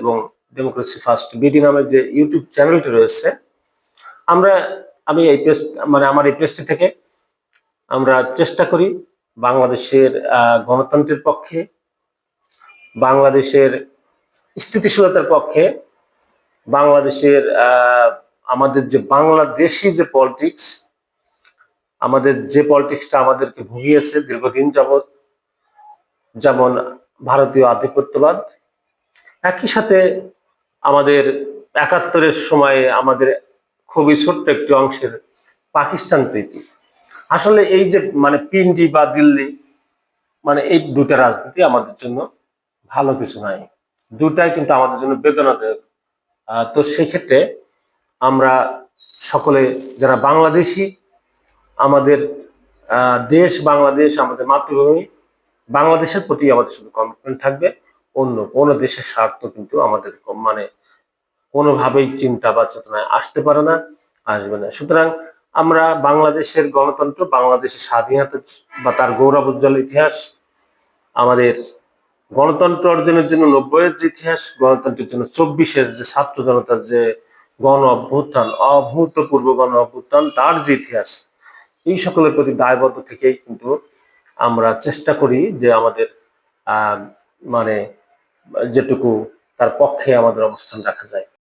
এবং democracy first BD নামের যে ইউটিউব চ্যানেলটি রয়েছে, আমরা, আমি এই পেজ মানে আমার এই পেজটি থেকে আমরা চেষ্টা করি বাংলাদেশের গণতন্ত্রের পক্ষে, বাংলাদেশের স্থিতিশীলতার পক্ষে, বাংলাদেশের আমাদের যে বাংলাদেশি যে পলিটিক্স আমাদের যে পলিটিক্সটা আমাদেরকে ভুগিয়েছে দীর্ঘদিন যাবৎ, যেমন ভারতীয় আধিপত্যবাদ একই সাথে আমাদের একাত্তরের সময়ে আমাদের খুবই ছোট্ট একটি অংশের পাকিস্তান প্রীতি। আসলে এই যে মানে পিন্ডি বা দিল্লি মানে এই দুটা রাজনীতি আমাদের জন্য ভালো কিছু নাই। দুটাই কিন্তু আমাদের জন্য বেদনাদায়ক। তো সেক্ষেত্রে আমরা সকলে যারা বাংলাদেশি, আমাদের দেশ বাংলাদেশ, আমাদের মাতৃভূমি, বাংলাদেশের প্রতি আমাদের শুধু কমিটমেন্ট থাকবে। অন্য কোনো দেশের স্বার্থ কিন্তু আমাদের মানে কোনোভাবেই চিন্তা বা চেতনায় আসতে পারে না, আসবে না। সুতরাং আমরা বাংলাদেশের গণতন্ত্র, বাংলাদেশের স্বাধীনতা বা তার গৌরব উজ্জ্বল ইতিহাস, আমাদের গণতন্ত্র অর্জনের জন্য নব্বইয়ের যে ইতিহাস, গণতন্ত্রের জন্য চব্বিশের যে ছাত্র জনতার যে গণ অভ্যুত্থান, অভূতপূর্ব গণ অভ্যুত্থান, তার যে ইতিহাস, এই সকলের প্রতি দায়বদ্ধ থেকেই কিন্তু আমরা চেষ্টা করি যে আমাদের মানে যেটুকু তার পক্ষে আমাদের অবস্থান রাখা যায়।